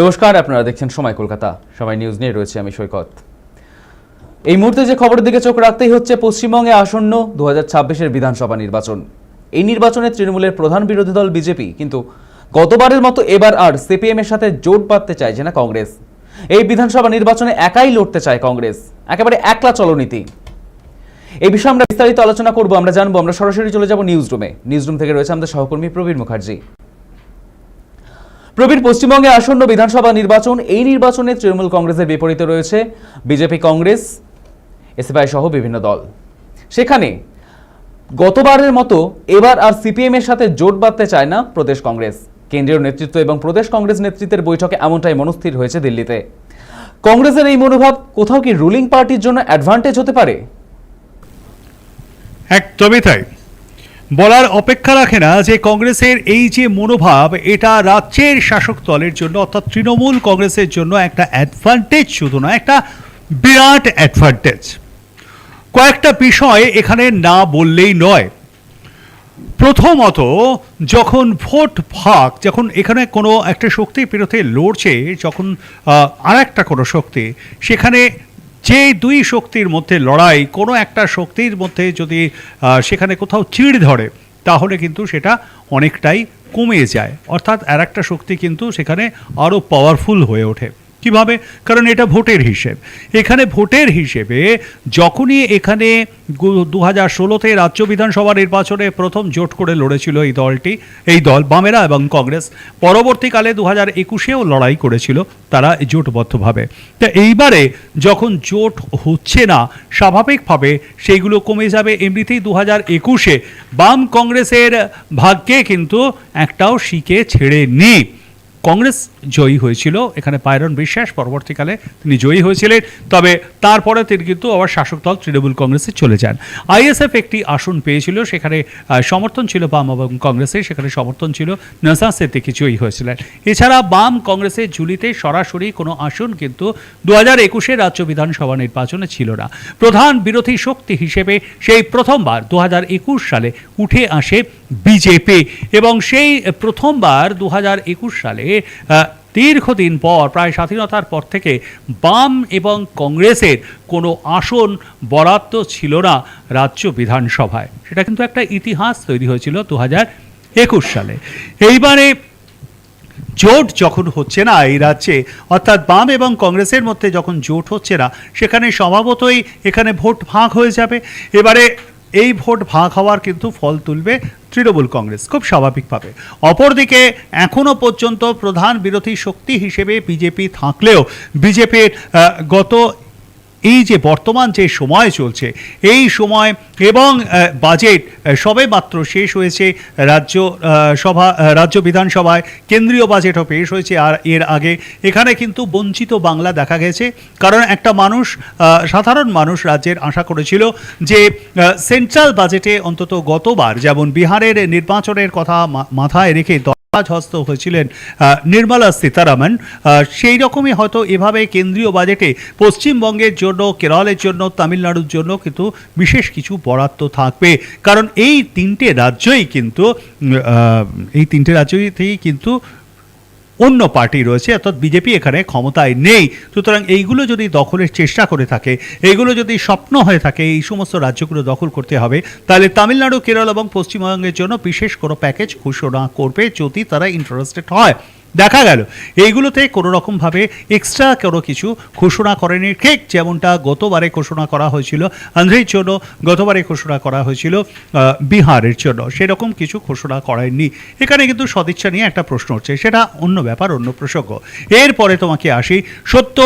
নমস্কার, আপনারা দেখছেন সময় কলকাতা। সময় নিউজ নিয়ে রয়েছে আমি সৈকত। এই মুহূর্তে যে খবরের দিকে চোখ রাখতেই হচ্ছে, পশ্চিমবঙ্গে আসন্ন দু হাজার বিধানসভা নির্বাচন। এই নির্বাচনে তৃণমূলের প্রধান বিরোধী দল বিজেপি, কিন্তু গতবারের মতো এবার আর সিপিএম এর সাথে জোট বাঁধতে চাইছে না কংগ্রেস। এই বিধানসভা নির্বাচনে একাই লড়তে চায় কংগ্রেস। একেবারে একলা চলনীতি। এই বিষয়ে আমরা বিস্তারিত আলোচনা করব, আমরা জানব, আমরা সরাসরি চলে যাব নিউজ রুমে নিউজ রুম থেকে রয়েছে আমাদের সহকর্মী প্রবীর মুখার্জি। প্রবীর পশ্চিমবঙ্গে আসন্ন বিধানসভা নির্বাচন, এই নির্বাচনে তৃণমূল কংগ্রেসের বিপরীতে রয়েছে বিজেপি কংগ্রেস এসএফআই সহ বিভিন্ন দল। সেখানে গতবারের মতো এবার আর সিপিএম এর সাথে জোট বাঁধতে চায় না প্রদেশ কংগ্রেস। কেন্দ্রীয় নেতৃত্ব এবং প্রদেশ কংগ্রেস নেতৃত্বের বৈঠকে এমনটাই মনস্থির হয়েছে দিল্লিতে। কংগ্রেসের এই মনোভাব কোথাও কি রুলিং পার্টির জন্য অ্যাডভান্টেজ হতে পারে? একদমই তাই। বলার অপেক্ষা রাখে না যে কংগ্রেসের এই যে মনোভাব, এটা রাজ্যের শাসক দলের জন্য, অর্থাৎ তৃণমূল কংগ্রেসের জন্য একটা অ্যাডভান্টেজ শুধু নয়, একটা বিরাট অ্যাডভান্টেজ কয়েকটা বিষয় এখানে না বললেই নয়। প্রথমত, যখন ভোট ভাগ, যখন এখানে কোনো একটা শক্তির বিরুদ্ধে লড়ছে, যখন আর একটা কোনো শক্তি, সেখানে যে দুই শক্তির মধ্যে লড়াই, কোনো একটা শক্তির মধ্যে যদি সেখানে কোথাও চিড় ধরে, তাহলে কিন্তু সেটা অনেকটাই কমে যায়। অর্থাৎ আর একটা শক্তি কিন্তু সেখানে আরও পাওয়ারফুল হয়ে ওঠে। কীভাবে? কারণ এটা ভোটের হিসেব। এখানে ভোটের হিসেবে যখনই এখানে দু হাজার ষোলোতে রাজ্য বিধানসভা নির্বাচনে প্রথম জোট করে লড়েছিল এই দলটি, এই দল বামেরা এবং কংগ্রেস, পরবর্তীকালে দু হাজার একুশেও লড়াই করেছিল তারা জোটবদ্ধভাবে। তা এইবারে যখন জোট হচ্ছে না, স্বাভাবিকভাবে সেইগুলো কমে যাবে। এমনিতেই দু হাজার একুশে বাম কংগ্রেসের ভাগ্যে কিন্তু একটাও শিকে ছেড়ে নি কংগ্রেস জয়ী হয়েছিল। এখানে পায়রন বিশ্বাস পরবর্তীকালে তিনি জয়ী হয়েছিলেন। তবে তারপরে তিনি কিন্তু আবার শাসক দল তৃণমূল কংগ্রেসে চলে যান। আইএসএফ একটি আসন পেয়েছিল, সেখানে সমর্থন ছিল বাম এবং কংগ্রেসের, সেখানে সমর্থন ছিল নজা সিদ্দিকি জয়ী হয়েছিলেন। এছাড়া বাম কংগ্রেসের ঝুলিতে সরাসরি কোনো আসন কিন্তু দু হাজার একুশে রাজ্য বিধানসভা নির্বাচনে ছিল না। প্রধান বিরোধী শক্তি হিসেবে সেই প্রথমবার দু সালে উঠে আসে বিজেপি এবং সেই প্রথমবার দু হাজার একুশ সালে দীর্ঘদিন পর, প্রায় স্বাধীনতার পর থেকে বাম এবং কংগ্রেসের কোনো আসন বরাদ্দ ছিল না রাজ্য বিধানসভায়। সেটা কিন্তু একটা ইতিহাস তৈরি হয়েছিল দু একুশ সালে। এইবারে জোট যখন হচ্ছে না এই রাজ্যে, অর্থাৎ বাম এবং কংগ্রেসের মধ্যে যখন জোট হচ্ছে না, সেখানে স্বভাবতই এখানে ভোট ভাগ হয়ে যাবে। এবারে এই ভোট ভাগ হওয়ার কিন্তু ফল তুলবে তৃণমূল কংগ্রেস খুব স্বাভাবিকভাবে। অপরদিকে এখনও পর্যন্ত প্রধান বিরোধী শক্তি হিসেবে বিজেপি থাকলেও বিজেপির গত এই যে বর্তমান যে সময় চলছে, এই সময় এবং বাজেট সবে মাত্র শেষ হয়েছে রাজ্য সভা রাজ্য বিধানসভায়। কেন্দ্রীয় বাজেটও পেশ হয়েছে আর এর আগে। এখানে কিন্তু বঞ্চিত বাংলা দেখা গেছে, কারণ একটা মানুষ সাধারণ মানুষ রাজ্যের আশা করেছিল যে সেন্ট্রাল বাজেটে অন্তত গতবার যেমন বিহারের নির্বাচনের কথা মাথায় রেখে হস্ত হয়েছিলেন নির্মলা সীতারামন। সেই রকমই হয়তো এভাবে কেন্দ্রীয় বাজেটে পশ্চিমবঙ্গের জন্য, কেরলের জন্য, তামিলনাড়ুর জন্য কিন্তু বিশেষ কিছু বরাদ্দ থাকবে। কারণ এই তিনটে রাজ্যই কিন্তু এই তিনটে রাজ্যই থেকেই কিন্তু অন্য পার্টি রয়েছে, অর্থাৎ বিজেপি এখানে ক্ষমতায় নেই। সুতরাং এইগুলো যদি দখলের চেষ্টা করে থাকে, এইগুলো যদি স্বপ্ন হয়ে থাকে, এই সমস্ত রাজ্যগুলো দখল করতে হবে, তাহলে তামিলনাড়ু, কেরল এবং পশ্চিমবঙ্গের জন্য বিশেষ কোনো প্যাকেজ ঘোষণা করবে যদি তারা ইন্টারেস্টেড হয়। দেখা গেল। এইগুলোতে কোনো রকমভাবে এক্সট্রা কোনো কিছু ঘোষণা করেনি। ঠিক যেমনটা গতবারে ঘোষণা করা হয়েছিল আন্ধ্রের জন্য গতবারে ঘোষণা করা হয়েছিল বিহারের জন্য। সেরকম কিছু ঘোষণা করেননি। এখানে কিন্তু সদিচ্ছা নিয়ে একটা প্রশ্ন হচ্ছে সেটা অন্য ব্যাপার, অন্য প্রসঙ্গ। এরপরে তোমাকে আসি। সত্য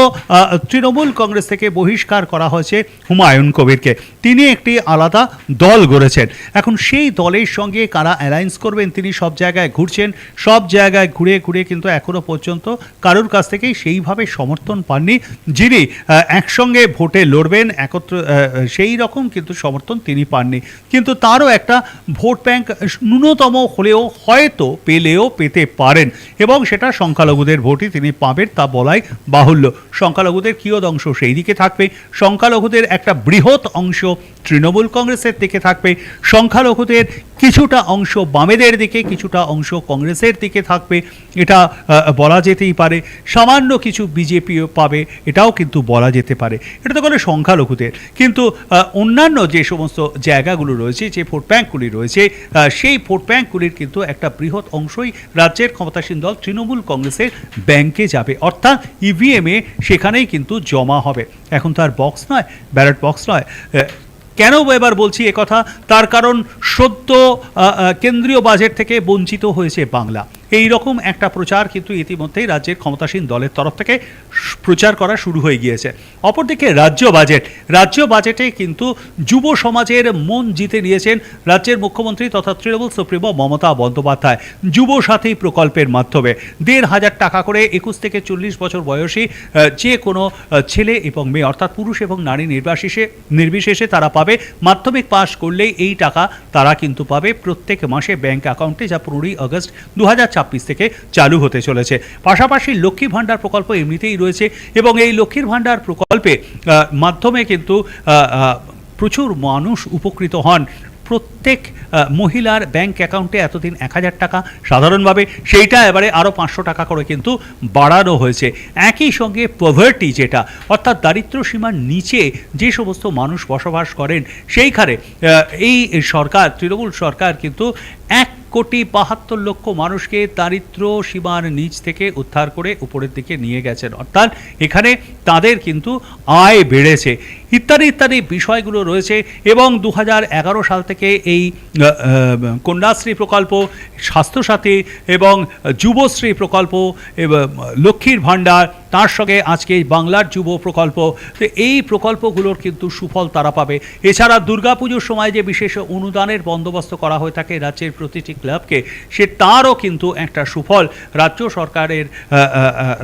তৃণমূল কংগ্রেস থেকে বহিষ্কার করা হয়েছে হুমায়ুন কবিরকে। তিনি একটি আলাদা দল গড়েছেন। এখন সেই দলের সঙ্গে কারা অ্যালায়েন্স করবেন, তিনি সব জায়গায় ঘুরছেন, সব জায়গায় ঘুরে ঘুরে কিন্তু এখনও পর্যন্ত কারোর কাছ থেকেই সেইভাবে সমর্থন পাননি যিনি একসঙ্গে ভোটে লড়বেন, একত্র সেই রকম কিন্তু সমর্থন তিনি পাননি। কিন্তু তারও একটা ভোট ব্যাংক ন্যূনতম হলেও হয়তো পেলেও পেতে পারেন এবং সেটা সংখ্যালঘুদের ভোটই তিনি পাবেন তা বলাই বাহুল্য। সংখ্যালঘুদের কিয়দ অংশ সেই দিকে থাকবে। সংখ্যালঘুদের একটা বৃহৎ অংশ তৃণমূল কংগ্রেসের দিকে থাকবে। সংখ্যালঘুদের কিছুটা অংশ বামেদের দিকে, কিছুটা অংশ কংগ্রেসের দিকে থাকবে। এটা বলা যেতেই পারে। সামান্য কিছু বিজেপিও পাবে, এটাও কিন্তু বলা যেতে পারে। এটা তো কোনো সংখ্যালঘুদের। কিন্তু অন্যান্য যে সমস্ত জায়গাগুলো রয়েছে, যে ভোট ব্যাঙ্কগুলি রয়েছে সেই ভোট ব্যাঙ্কগুলির কিন্তু একটা বৃহৎ অংশই রাজ্যের ক্ষমতাসীন দল তৃণমূল কংগ্রেসের ব্যাংকে যাবে। অর্থাৎ ইভিএমে সেখানেই কিন্তু জমা হবে। এখন তো আর বক্স নয় ব্যালট বক্স নয়। কেন এবার বলছি কথা? তার কারণ সদ্য কেন্দ্রীয় বাজেট থেকে বঞ্চিত হয়েছে বাংলা। এই রকম একটা প্রচার কিন্তু ইতিমধ্যেই রাজ্যের ক্ষমতাসীন দলের তরফ থেকে প্রচার করা শুরু হয়ে গিয়েছে। অপরদিকে রাজ্য বাজেট। রাজ্য বাজেটে কিন্তু যুব সমাজের মন জিতে নিয়েছেন রাজ্যের মুখ্যমন্ত্রী তথা তৃণমূল সুপ্রিমো মমতা বন্দ্যোপাধ্যায়। যুব সাথী প্রকল্পের মাধ্যমে দেড় হাজার টাকা করে একুশ থেকে চল্লিশ বছর বয়সী যে কোনো ছেলে এবং মেয়ে, অর্থাৎ পুরুষ এবং নারী নির্বাসিসে, নির্বিশেষে তারা পাবে। মাধ্যমিক পাশ করলেই এই টাকা তারা কিন্তু পাবে প্রত্যেক মাসে ব্যাংক অ্যাকাউন্টে, যা পনেরোই আগস্ট দু থেকে চালু হতে চলেছে। পাশাপাশি লক্ষ্মী ভাণ্ডার প্রকল্প এমনিতেই রয়েছে এবং এই লক্ষ্মীর ভাণ্ডার প্রকল্পে মাধ্যমে কিন্তু প্রচুর মানুষ উপকৃত হন। প্রত্যেক মহিলার ব্যাংক অ্যাকাউন্টে এতদিন এক হাজার টাকা। সাধারণভাবে সেইটা এবারে আরও পাঁচশো টাকা করে কিন্তু বাড়ানো হয়েছে। একই সঙ্গে পভার্টি যেটা, অর্থাৎ দারিদ্র সীমার নিচে যে সমস্ত মানুষ বসবাস করেন, সেইখানে এই সরকার, তৃণমূল সরকার কিন্তু এক কোটি বাহাত্তর লক্ষ মানুষকে দারিদ্র সীমার নিচ থেকে উদ্ধার করে উপরের দিকে নিয়ে গেছেন। অর্থাৎ এখানে তাদের কিন্তু আয় বেড়েছে। ইত্যাদি ইত্যাদি বিষয়গুলো রয়েছে এবং দু হাজার এগারো সাল থেকে এই কন্যাশ্রী প্রকল্প, স্বাস্থ্যসাথী এবং যুবশ্রী প্রকল্প লক্ষ্মীর ভাণ্ডার, তার সঙ্গে আজকে বাংলার যুব প্রকল্প, তো এই প্রকল্পগুলোর কিন্তু সুফল তারা পাবে। এছাড়া দুর্গাপুজোর সময় যে বিশেষ অনুদানের বন্দোবস্ত করা হয়ে থাকে রাজ্যের প্রতিটি ক্লাবকে, সে তারও কিন্তু একটা সুফল রাজ্য সরকারের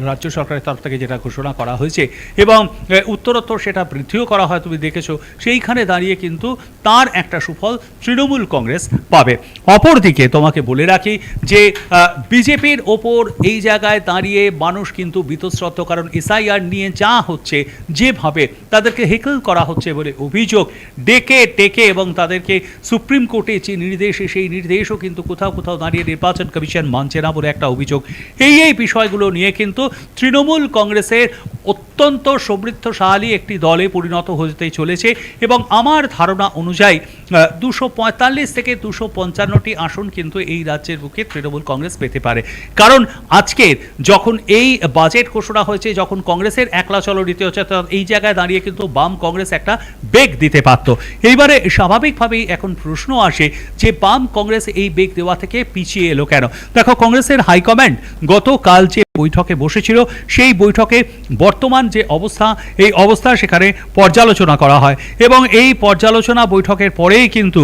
রাজ্য সরকারের তরফ থেকে যেটা ঘোষণা করা হয়েছে এবং উত্তরোত্তর সেটা বৃদ্ধিও করা হয়, তুমি দেখেছ। সেইখানে দাঁড়িয়ে কিন্তু তার একটা সুফল তৃণমূল কংগ্রেস পাবে। অপরদিকে তোমাকে বলে রাখি যে বিজেপির ওপর এই জায়গায় দাঁড়িয়ে মানুষ কিন্তু বীতশ্রদ্ধ কারণ এসআইআর নিয়ে যা হচ্ছে, যেভাবে তাদেরকে হেকল করা হচ্ছে বলে অভিযোগ, ডেকে টেকে এবং তাদেরকে সুপ্রিম কোর্টে যে নির্দেশ, সেই নির্দেশও কিন্তু কোথাও কোথাও দাঁড়িয়ে নির্বাচন কমিশন মানছে না বলে একটা অভিযোগ। এই এই বিষয়গুলো নিয়ে কিন্তু তৃণমূল কংগ্রেসের অত্যন্ত সমৃদ্ধশালী একটি দলে পরিণত হতে চলেছে এবং আমার ধারণা অনুযায়ী দুশো পঁয়তাল্লিশ থেকে দুশো পঞ্চান্নটি আসন কিন্তু এই রাজ্যের বুকে তৃণমূল কংগ্রেস পেতে পারে। কারণ আজকের যখন এই বাজেট ঘোষণা হয়েছে, যখন কংগ্রেসের একলা চলো রীতি হচ্ছে এই জায়গায় দাঁড়িয়ে কিন্তু বাম কংগ্রেস একটা বেগ দিতে পারত। এইবারে স্বাভাবিকভাবেই এখন প্রশ্ন আসে যে বাম কংগ্রেস এই বেগ দেওয়া থেকে পিছিয়ে এলো কেন? দেখো, কংগ্রেসের হাইকমান্ড গতকাল যে বৈঠকে বসেছিল, সেই বৈঠকে বর্তমান যে অবস্থা, এই অবস্থা সেখানে পর্যালোচনা করা হয়। এবং এই পর্যালোচনা বৈঠকের পরেই কিন্তু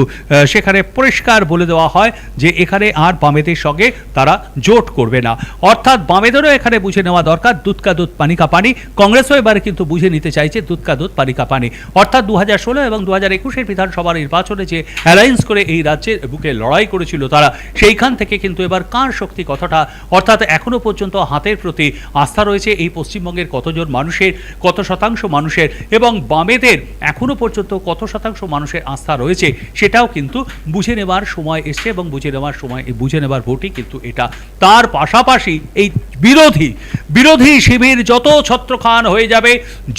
সেখানে পরিষ্কার বলে দেওয়া হয় যে এখানে আর বামেদের সঙ্গে তারা জোট করবে না। অর্থাৎ বামেদেরও এখানে বুঝে নেওয়া দরকার, দুধ কা দুধ, পানি কা পানি। কংগ্রেসও এবারে কিন্তু বুঝে নিতে চাইছে দুধ কা দুধ, পানি কা পানি। অর্থাৎ দু হাজার ষোলো এবং দু হাজার একুশের বিধানসভা নির্বাচনে যে অ্যালায়েন্স করে এই রাজ্যের বুকে লড়াই করেছিল তারা, সেইখান থেকে কিন্তু এবার কার শক্তি কথাটা, অর্থাৎ এখনও পর্যন্ত হাতের প্রতি আস্থা রয়েছে এই পশ্চিমবঙ্গের কতজন মানুষের, কত শতাংশ মানুষের এবং বামেদের এখনও পর্যন্ত কত শতাংশ মানুষের আস্থা রয়েছে সেটাও কিন্তু বুঝে নেবার সময় এসছে এবং বুঝে নেওয়ার সময়, এই বুঝে নেবার ভোটই কিন্তু এটা। তার পাশাপাশি এই বিরোধী বিরোধী শিবির যত ছত্রখান হয়ে যাবে,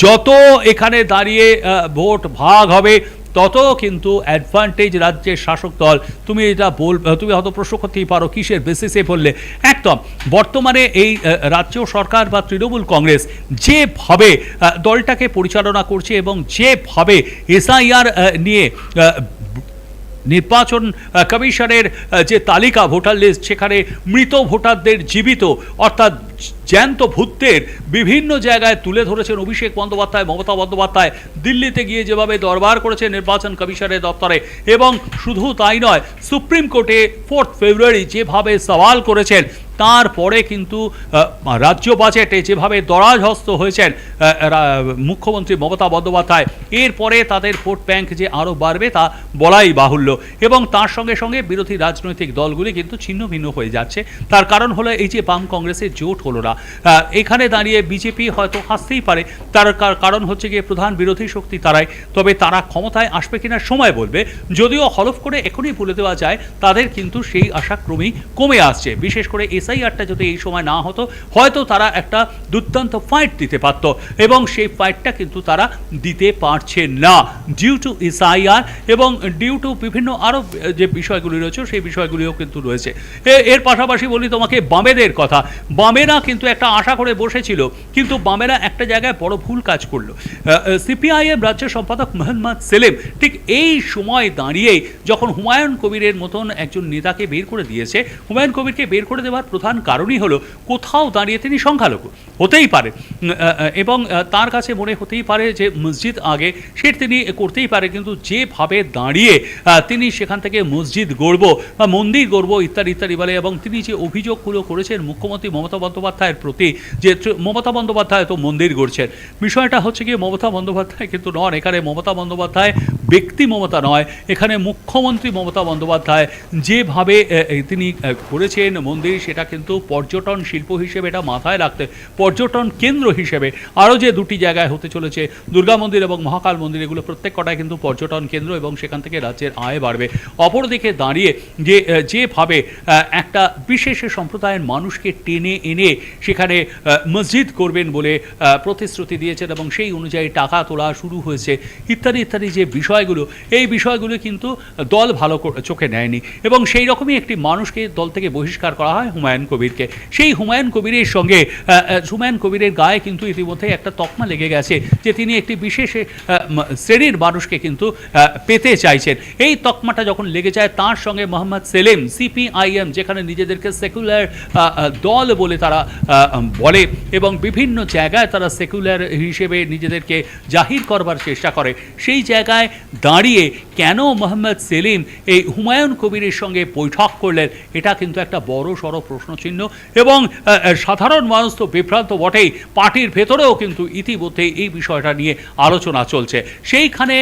যত এখানে দাঁড়িয়ে ভোট ভাগ হবে তত কিন্তু অ্যাডভান্টেজ রাজ্যের শাসক দল। তুমি এটা বল, তুমি হয়তো প্রশ্ন করতেই পারো, কিসের বেসিসে বললে? একদম, বর্তমানে এই রাজ্য সরকার বা তৃণমূল কংগ্রেস যেভাবে দলটাকে পরিচালনা করছে এবং যেভাবে এসআইআর নিয়ে নির্বাচন কমিশনের যে তালিকা ভোটার লিস্ট, সেখানে মৃত ভোটারদের জীবিত, অর্থাৎ জ্যান্ত ভূতদের বিভিন্ন জায়গায় তুলে ধরেছেন অভিষেক বন্দ্যোপাধ্যায়, মমতা বন্দ্যোপাধ্যায়। দিল্লিতে গিয়ে যেভাবে দরবার করেছে নির্বাচন কমিশনের দপ্তরে, এবং শুধু তাই নয়, সুপ্রিম কোর্টে ফোর্থ ফেব্রুয়ারি যেভাবে সওয়াল করেছেন তারপরে কিন্তু রাজ্য বাজেটে যেভাবে দরাজহস্ত হয়েছেন মুখ্যমন্ত্রী মমতা বন্দ্যোপাধ্যায়, এরপরে তাদের ভোট ব্যাংক যে আরও বাড়বে তা বলাই বাহুল্য। এবং তার সঙ্গে সঙ্গে বিরোধী রাজনৈতিক দলগুলি কিন্তু ছিন্ন ভিন্ন হয়ে যাচ্ছে। তার কারণ হলো এই যে বাম কংগ্রেসের জোট হলো না। এখানে দাঁড়িয়ে বিজেপি হয়তো হাসতেই পারে। তার কার- কারণ হচ্ছে গিয়ে প্রধান বিরোধী শক্তি তারাই। তবে তারা ক্ষমতায় আসবে কিনা সময় বলবে। যদিও হলফ করে এখনই বলে দেওয়া যায়, তাদের কিন্তু সেই আশা ক্রমেই কমে আসছে। বিশেষ করে এসআইআরটা যদি এই সময় না হতো, হয়তো তারা একটা দুর্দান্ত ফাইট দিতে পারত। এবং সেই ফাইটটা কিন্তু তারা দিতে পারছে না। ডিউ টু এসআইআর এবং ডিউ টু বিভিন্ন আরও যে বিষয়গুলি রয়েছে, সেই বিষয়গুলিও কিন্তু রয়েছে। এর পাশাপাশি বলি তোমাকে বামেদের কথা। বামেরা কিন্তু একটা আশা করে বসেছিল, কিন্তু বামেরা একটা জায়গায় বড় ভুল কাজ করল। সিপিআইএম রাজ্য সম্পাদক মোহাম্মদ সেলিম ঠিক এই সময় দাঁড়িয়ে যখন হুমায়ুন কবিরের মতন একজন নেতাকে বের করে দিয়েছে, হুমায়ুন কবিরকে বের করে দেওয়ার প্রধান কারণই হলো কোথাও দাঁড়িয়ে তিনি সংখ্যালঘু। হতেই পারে। এবং তার কাছে মনে হতেই পারে যে মসজিদ আগে সে তিনি করতেই পারে, কিন্তু যেভাবে দাঁড়িয়ে তিনি সেখান থেকে মসজিদ গড়ব বা মন্দির গড়ব ইত্যাদি ইত্যাদি বলে, এবং তিনি যে অভিযোগগুলো করেছেন মুখ্যমন্ত্রী মমতা বন্দ্যোপাধ্যায়ের প্রতি যে মমতা বন্দ্যোপাধ্যায় তো মন্দির গড়ছেন। বিষয়টা হচ্ছে কি, মমতা বন্দ্যোপাধ্যায় কিন্তু নন। এখানে মমতা বন্দ্যোপাধ্যায় ব্যক্তি মমতা নয়। এখানে মুখ্যমন্ত্রী মমতা বন্দ্যোপাধ্যায় যেভাবে তিনি করেছেন মন্দির, সেটা কিন্তু পর্যটন শিল্প হিসেবে এটা মাথায় রাখতে, পর্যটন কেন্দ্র হিসেবে আরও যে দুটি জায়গায় হতে চলেছে, দুর্গা মন্দির এবং মহাকাল মন্দির, এগুলো প্রত্যেক কটায় কিন্তু পর্যটন কেন্দ্র এবং সেখান থেকে রাজ্যের আয় বাড়বে। অপরদিকে দাঁড়িয়ে যে যেভাবে একটা বিশেষ সম্প্রদায়ের মানুষকে টেনে এনে সেখানে মসজিদ করবেন বলে প্রতিশ্রুতি দিয়েছেন এবং সেই অনুযায়ী টাকা তোলা শুরু হয়েছে, ইত্যাদি ইত্যাদি যে বিষয়গুলো, এই বিষয়গুলো কিন্তু দল ভালো চোখে নেয়নি এবং সেই রকমই একটি মানুষকে দল থেকে বহিষ্কার করা হয় হুমায়ুন কবিরকে। সেই হুমায়ুন কবিরের সঙ্গে হুমায়ুন কবিরের গায়ে কিন্তু ইতিমধ্যে একটা তকমা লেগে গেছে যে তিনি একটি বিশেষ শ্রেণির মানুষকে কিন্তু পেতে চাইছেন। এই তকমাটা যখন লেগে যায়, তার সঙ্গে মোহাম্মদ সেলিম, সিপিআইএম, যেখানে নিজেদেরকে সেকুলার দল বলে তারা বলে এবং বিভিন্ন জায়গায় তারা সেকুলার হিসেবে নিজেদেরকে জাহির করবার চেষ্টা করে। সেই জায়গায় দাঁড়িয়ে কেন মোহাম্মদ সেলিম এই হুমায়ুন কবিরের সঙ্গে বৈঠক করলেন, এটা কিন্তু একটা বড় সড়ো প্রশ্নচিহ্ন এবং সাধারণ মানুষ তো বিভ্রান্ত বটেই। পার্টির ভেতরেও কিন্তু ইতিমধ্যে এই বিষয়টা নিয়ে আলোচনা চলছে। সেইখানে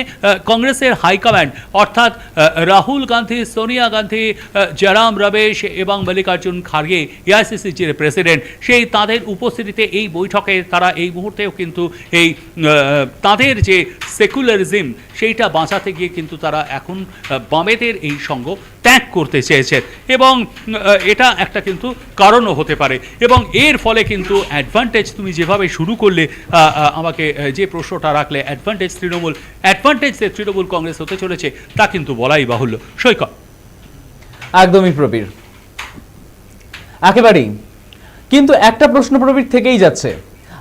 কংগ্রেসের হাইকমান্ড অর্থাৎ রাহুল গান্ধী, সোনিয়া গান্ধী জয়রাম রমেশ এবং মল্লিকার্জুন খার্গে, এআইসিসির যে প্রেসিডেন্ট, সেই তাদের উপস্থিতিতে এই বৈঠকে তারা এই মুহূর্তেও কিন্তু এই তাদের যে সেকুলারিজম, সেইটা বাঁচাতে গিয়ে কিন্তু তারা এখন বামেদের এই সঙ্গ ত্যাগ করতে চেয়েছেন। এবং এটা একটা কিন্তু কারণও হতে পারে। এবং এর ফলে কিন্তু অ্যাডভান্টেজ তুমি যেভাবে শুরু করলে আমাকে যে প্রশ্নটা রাখলে অ্যাডভান্টেজ তৃণমূল অ্যাডভান্টেজ যে তৃণমূল কংগ্রেস হতে চলেছে, তা কিন্তু বলাই বাহুল্য। সৈকত। একদমই প্রবীর। একেবারেই। কিন্তু একটা প্রশ্ন প্রবীর থেকেই যাচ্ছে।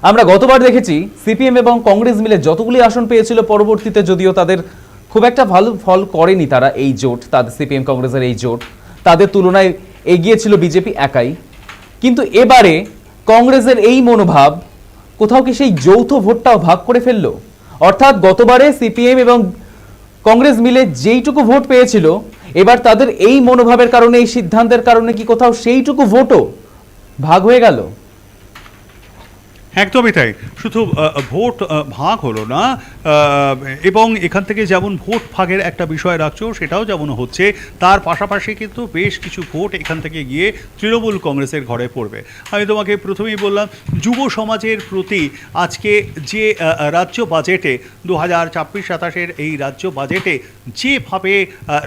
আমরা গতবার দেখেছি, সিপিএম এবং কংগ্রেস মিলে যতগুলি আসন পেয়েছিল পরবর্তীতে, যদিও তাদের খুব একটা ভালো ফল করেনি তারা এই জোট, তাদের সিপিএম কংগ্রেসের এই জোট। তাদের তুলনায় এগিয়ে ছিল বিজেপি একাই। কিন্তু এবারে কংগ্রেসের এই মনোভাব কোথাও কি সেই যৌথ ভোটটাও ভাগ করে ফেলল? অর্থাৎ গতবারে সিপিএম এবং কংগ্রেস মিলে যেইটুকু ভোট পেয়েছিল, এবার তাদের এই মনোভাবের কারণে, এই সিদ্ধান্তের কারণে কি কোথাও সেইটুকু ভোটও ভাগ হয়ে গেল? একদমই তাই। শুধু ভোট ভাগ হলো না এবং এখান থেকে যেমন ভোট ভাগের একটা বিষয় রাখছো, সেটাও যেমন হচ্ছে, তার পাশাপাশি কিন্তু বেশ কিছু ভোট এখান থেকে গিয়ে তৃণমূল কংগ্রেসের ঘরে পড়বে। আমি তোমাকে প্রথমেই বললাম, যুব সমাজের প্রতি আজকে যে রাজ্য বাজেটে দু হাজার ছাব্বিশ সাতাশের এই রাজ্য বাজেটে যেভাবে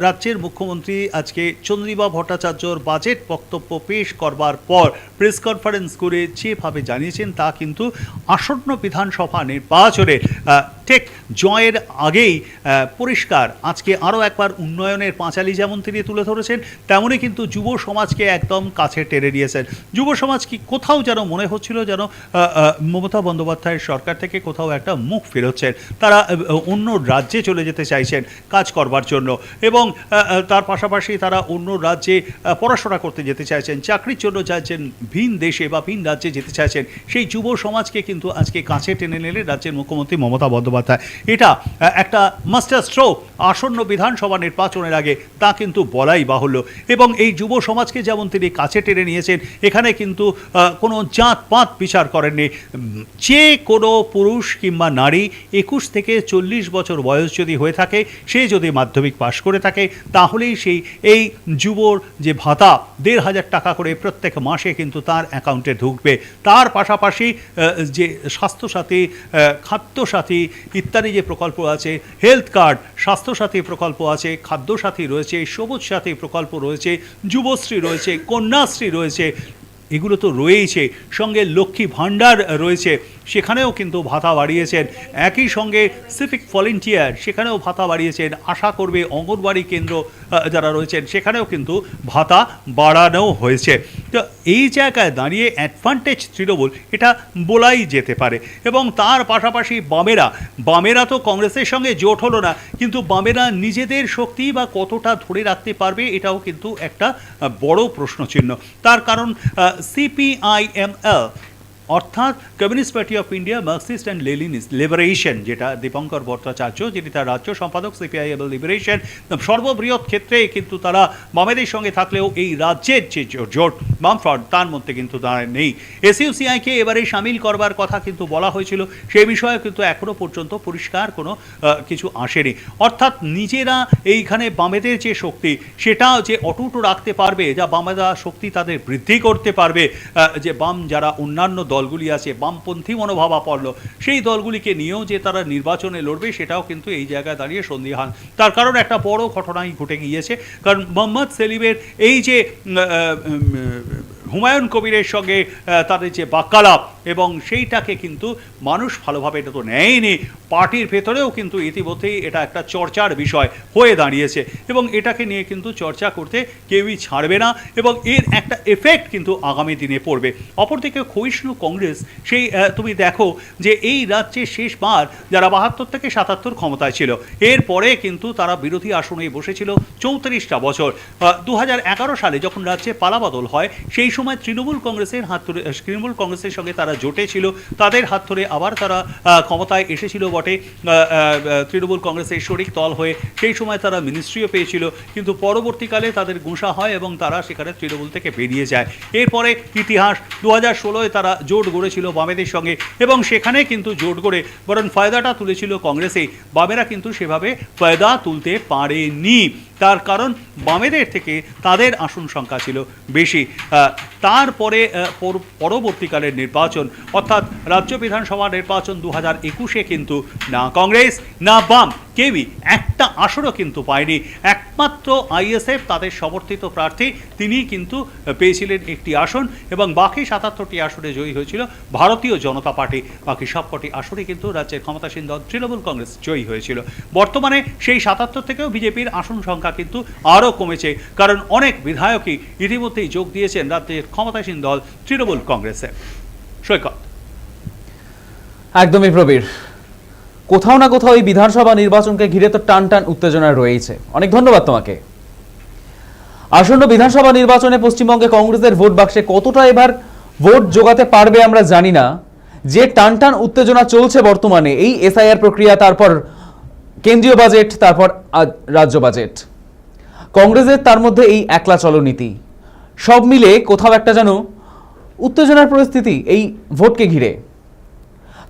রাজ্যের মুখ্যমন্ত্রী আজকে চন্দ্রিমা ভট্টাচার্যর বাজেট বক্তব্য পেশ করবার পর, প্রেস কনফারেন্স করে যেভাবে জানিয়েছেন, তা কিন্তু আসন্ন বিধানসভা নির্বাচনে ঠিক জয়ের আগেই পরিষ্কার আজকে আরও একবার উন্নয়নের পাঁচালি যেমন তিনি তুলে ধরেছেন তেমনই কিন্তু যুব সমাজকে একদম কাছে টেনে নিয়েছেন। যুব সমাজ কি কোথাও যেন মনে হচ্ছিল যেন মমতা বন্দ্যোপাধ্যায়ের সরকার থেকে কোথাও একটা মুখ ফেরোচ্ছেন। তারা অন্য রাজ্যে চলে যেতে চাইছেন কাজ করবার জন্য এবং তার পাশাপাশি তারা অন্য রাজ্যে পড়াশোনা করতে যেতে চাইছেন, চাকরির জন্য চাইছেন, ভিন দেশে বা ভিন রাজ্যে যেতে চাইছেন। সেই যুব সমাজকে কিন্তু আজকে কাছে টেনে নিলেন রাজ্যের মুখ্যমন্ত্রী মমতা বন্দ্যোপাধ্যায়। এটা একটা মাস্টার স্ট্রোক আসন্ন বিধানসভা নির্বাচনের আগে তা কিন্তু বলাই বাহুল্য। এবং এই যুব সমাজকে যেমন তিনি কাছে টেনে নিয়েছেন, এখানে কিন্তু কোনো জাত পাত বিচার করেননি। যে কোনো পুরুষ কিংবা নারী একুশ থেকে চল্লিশ বছর বয়স যদি হয়ে থাকে, সে যদি মাধ্যমিক পাশ করে থাকে, তাহলেই সেই, এই যুবর যে ভাতা, দেড় হাজার টাকা করে প্রত্যেক মাসে কিন্তু তার অ্যাকাউন্টে ঢুকবে। তার পাশাপাশি যে স্বাস্থ্যসাথী খাদ্যসাথী ইত্যাদি যে প্রকল্প আছে, হেলথ কার্ড, স্বাস্থ্যসাথী প্রকল্প আছে, খাদ্যসাথী রয়েছে সবুজ সাথী প্রকল্প রয়েছে, যুবশ্রী রয়েছে, কন্যাশ্রী রয়েছে, এগুলো তো রয়েইছে। সঙ্গে লক্ষ্মী ভাণ্ডার রয়েছে। সেখানেও কিন্তু ভাতা বাড়িয়েছেন। একই সঙ্গে সিভিক ভলেন্টিয়ার সেখানেও ভাতা বাড়িয়েছেন। আশা করবে অঙ্গনবাড়ি কেন্দ্র যারা রয়েছেন, সেখানেও কিন্তু ভাতা বাড়ানো হয়েছে। তো এই জায়গায় দাঁড়িয়ে অ্যাডভান্টেজ তৃণমূল, এটা বলাই যেতে পারে। এবং তার পাশাপাশি বামেরা বামেরা তো কংগ্রেসের সঙ্গে জোট হলো না, কিন্তু বামেরা নিজেদের শক্তি বা কতটা ধরে রাখতে পারবে, এটাও কিন্তু একটা বড় প্রশ্নচিহ্ন। তার কারণ সিপিআইএমএল অর্থাৎ Communist Party of India Marxist and Leninist Liberation যেটা দীপঙ্কর ভট্টাচার্য, যিনি তার রাজ্য সম্পাদক সিপিআইএম লিবারেশন সর্ববৃহৎ ক্ষেত্রে কিন্তু তারা বামেদের সঙ্গে থাকলেও এই রাজ্যের যে জোট, বামফ্রন্ট, তার মধ্যে কিন্তু তারা নেই। এসইউসিআইকে এবারে সামিল করবার কথা কিন্তু বলা হয়েছিল, সেই বিষয়ে কিন্তু এখনও পর্যন্ত পরিষ্কার কোনো কিছু আসেনি। অর্থাৎ নিজেরা এইখানে বামেদের যে শক্তি, সেটা যে অটুট রাখতে পারবে, যা বামেরা শক্তি তাদের বৃদ্ধি করতে পারবে যে বাম যারা অন্যান্য দলগুলি আছে, বামপন্থী মনোভাবাপন্ন সেই দলগুলিকে নিয়েও যে তারা নির্বাচনে লড়বে, সেটাও কিন্তু এই জায়গায় দাঁড়িয়ে সন্দিহান। তার কারণ একটা বড় ঘটনাই ঘটে গিয়েছে। কারণ মোহাম্মদ সেলিমের এই যে হুমায়ুন কবিরের সঙ্গে তাদের যে বাক্যালাপ, এবং সেইটাকে কিন্তু মানুষ ভালোভাবে এটা তো নেয়নি। পার্টির ভেতরেও কিন্তু ইতিমধ্যেই এটা একটা চর্চার বিষয় হয়ে দাঁড়িয়েছে, এবং এটাকে নিয়ে কিন্তু চর্চা করতে কেউই ছাড়বে না, এবং এর একটা এফেক্ট কিন্তু আগামী দিনে পড়বে। অপরদিকে ক্ষয়িষ্ণু কংগ্রেস, সেই তুমি দেখো যে এই রাজ্যে শেষবার যারা বাহাত্তর থেকে সাতাত্তর ক্ষমতায় ছিল, এরপরে কিন্তু তারা বিরোধী আসনে বসেছিল চৌত্রিশটা বছর। দু হাজার এগারো সালে যখন রাজ্যে পালাবদল হয়, সেই সময় তৃণমূল কংগ্রেসের হাত ধরে তৃণমূল কংগ্রেসের সঙ্গে তারা জোটে ছিল, তাদের হাত ধরে আবার তারা ক্ষমতায় এসেছিল বটে তৃণমূল কংগ্রেসের শরিক দল হয়ে। সেই সময় তারা মিনিস্ট্রিও পেয়েছিল, কিন্তু পরবর্তীকালে তাদের গোঁসা হয় এবং তারা সেখানে তৃণমূল থেকে বেরিয়ে যায়। এরপরে ইতিহাস দু হাজার ষোলোয় তারা জোট গড়েছিল বামেদের সঙ্গে এবং সেখানে কিন্তু জোট গড়ে বরং ফায়দাটা তুলেছিল কংগ্রেসে। বামেরা কিন্তু সেভাবে ফায়দা তুলতে পারেনি। তার কারণ বামেদের থেকে তাদের আসন সংখ্যা ছিল বেশি। তারপরে পরবর্তীকালের নির্বাচন, অর্থাৎ রাজ্য বিধানসভা নির্বাচন দু হাজার একুশে কিন্তু না কংগ্রেস, না বাম। কেউই একটা আসনও কিন্তু পায়নি। একমাত্র আইএসএফ তাদের সমর্থিত প্রার্থী তিনি কিন্তু পেয়েছিলেন একটি আসন এবং বাকি সাতাত্তরটি আসনে জয়ী হয়েছিল ভারতীয় জনতা পার্টি। বাকি সবকটি আসনে কিন্তু রাজ্যের ক্ষমতাসীন দল তৃণমূল কংগ্রেস জয়ী হয়েছিল। বর্তমানে সেই সাতাত্তর থেকেও বিজেপির আসন সংখ্যা কিন্তু আরও কমেছে, কারণ অনেক বিধায়কই ইতিমধ্যেই যোগ দিয়েছেন রাজ্যের ক্ষমতাসীন দল তৃণমূল কংগ্রেসে। সৈকত। একদমই প্রবীর কোথাও না কোথাও এই বিধানসভা নির্বাচনকে ঘিরে তো টান টান উত্তেজনা রয়েছে অনেক ধন্যবাদ তোমাকে। আসন্ন বিধানসভা নির্বাচনে পশ্চিমবঙ্গে কংগ্রেসের ভোট বাক্সে কতটা এবার ভোট জোগাতে পারবে আমরা জানি না। যে টান টান উত্তেজনা চলছে বর্তমানে, এই এসআইআর প্রক্রিয়া, তারপর কেন্দ্রীয় বাজেট, তারপর রাজ্য বাজেট। কংগ্রেসের তার মধ্যে এই একলা চলনীতি। সব মিলে কোথাও একটা যেন উত্তেজনার পরিস্থিতি এই ভোটকে ঘিরে।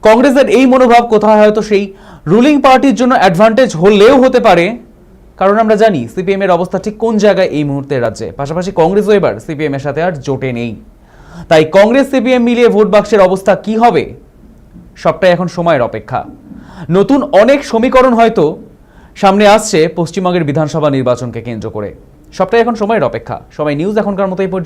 কংগ্রেসের এই মনোভাব কোথায় হয়তো সেই রুলিং পার্টির জন্য অ্যাডভান্টেজ হলেও হতে পারে? কারণ আমরা জানি সিপিএম এর অবস্থা ঠিক কোন জায়গায় এই মুহূর্তে রাজ্যে। পাশাপাশি কংগ্রেসও এবার সিপিএম এর সাথে আর জোটে নেই। তাই কংগ্রেস সিপিএম মিলিয়ে ভোট বাক্সের অবস্থা কি হবে? সবটাই এখন সময়ের অপেক্ষা। নতুন অনেক সমীকরণ হয়তো সামনে আসছে পশ্চিমবঙ্গের বিধানসভা নির্বাচনকে কেন্দ্র করে। সবটাই এখন সময়ের অপেক্ষা। সবাই নিউজ এখনকার মতো এই পর্যন্ত।